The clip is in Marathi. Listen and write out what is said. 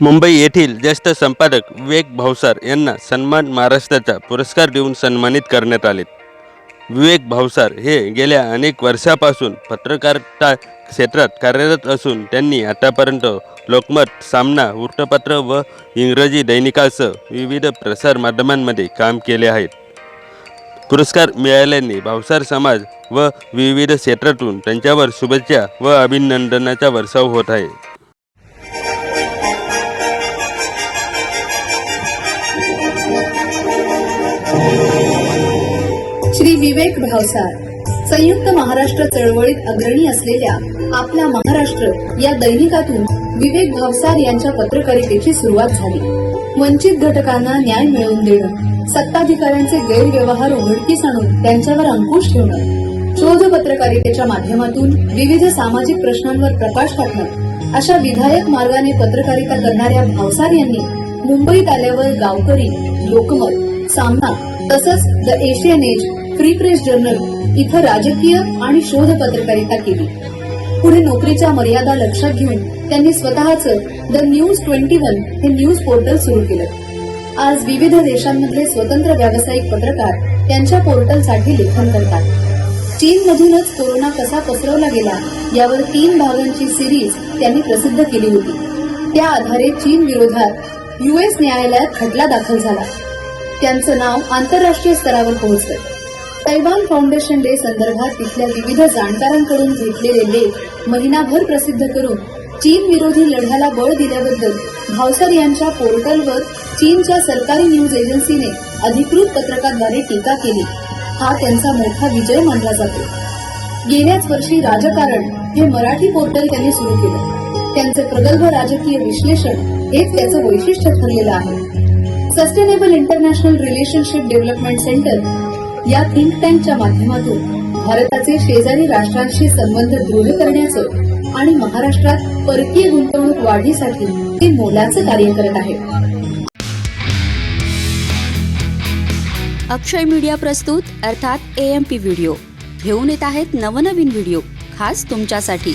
मुंबई येथील ज्येष्ठ संपादक विवेक भावसार यांना सन्मान महाराष्ट्राचा पुरस्कार देऊन सन्मानित करण्यात आले. विवेक भावसार हे गेल्या अनेक वर्षापासून पत्रकारिता क्षेत्रात कार्यरत असून त्यांनी आतापर्यंत लोकमत सामना वृत्तपत्र व इंग्रजी दैनिकासह विविध प्रसारमाध्यमांमध्ये काम केले आहे पुरस्कार मिळाल्याने भावसार समाज व विविध क्षेत्रातून त्यांच्यावर शुभेच्छा व अभिनंदनाचा वर्षाव होत आहे. श्री विवेक भावसार संयुक्त महाराष्ट्र चळवळीत अग्रणी असलेल्या आपला महाराष्ट्र या दैनिकातून विवेक भावसार यांच्या पत्रकारितेची सुरुवात झाली. वंचित घटकांना न्याय मिळवून देणं सत्ताधिकाऱ्यांचे गैरव्यवहार उघडकीस आणून त्यांच्यावर अंकुश ठेवणं शोध पत्रकारितेच्या माध्यमातून विविध सामाजिक प्रश्नांवर प्रकाश टाकणं अशा विधायक मार्गाने पत्रकारिता करणाऱ्या भावसार यांनी मुंबईत आल्यावर गावकरी लोकमत सामना तसंच the Asian Age Free Press Journal इथं राजकीय आणि शोध पत्रकारिता केली. पुढे नोकरीच्या मर्यादा लक्षात घेऊन त्यांनी स्वतःचं द न्यूज ट्वेंटी वन हे न्यूज पोर्टल सुरू केलं. आज विविध देशांमधले स्वतंत्र व्यावसायिक पत्रकार त्यांच्या पोर्टलसाठी लेखन करतात. चीनमधूनच कोरोना कसा पसरवला गेला यावर तीन भागांची सिरीज त्यांनी प्रसिद्ध केली होती. त्या आधारे चीन विरोधात युएस न्यायालयात खटला दाखल झाला. त्यांचं नाव आंतरराष्ट्रीय स्तरावर पोहोचलं. तैवान फाउंडेशन डे संदर्भात तिथल्या विविध जाणकारांकडून घेतलेले लेख महिनाभर प्रसिद्ध करून चीन विरोधी लढ्याला बळ दिल्याबद्दल भावसर यांच्या पोर्टलवर चीनच्या सरकारी न्यूज एजन्सीने अधिकृत पत्रकाद्वारे टीका केली. हा त्यांचा मोठा विजय मानला जातो. गेल्याच वर्षी राजकारण हे मराठी पोर्टल त्यांनी सुरू केलं. त्यांचे प्रगल्भ राजकीय विश्लेषण हेच त्याचं वैशिष्ट्य ठरलेलं आहे. Sustainable international relationship development centre या थिंक टँकच्या माध्यमातून भारताचे शेजारी राष्ट्रांशी संबंध दृढ करण्याचं आणि महाराष्ट्रात परकीय गुंतवणूक वाढीसाठी ते मोलाचं कार्य करत आहे अक्षय मीडिया प्रस्तुत अर्थात ए एम पी व्हिडिओ घेऊन येत आहेत नवनवीन व्हिडिओ खास तुमच्यासाठी.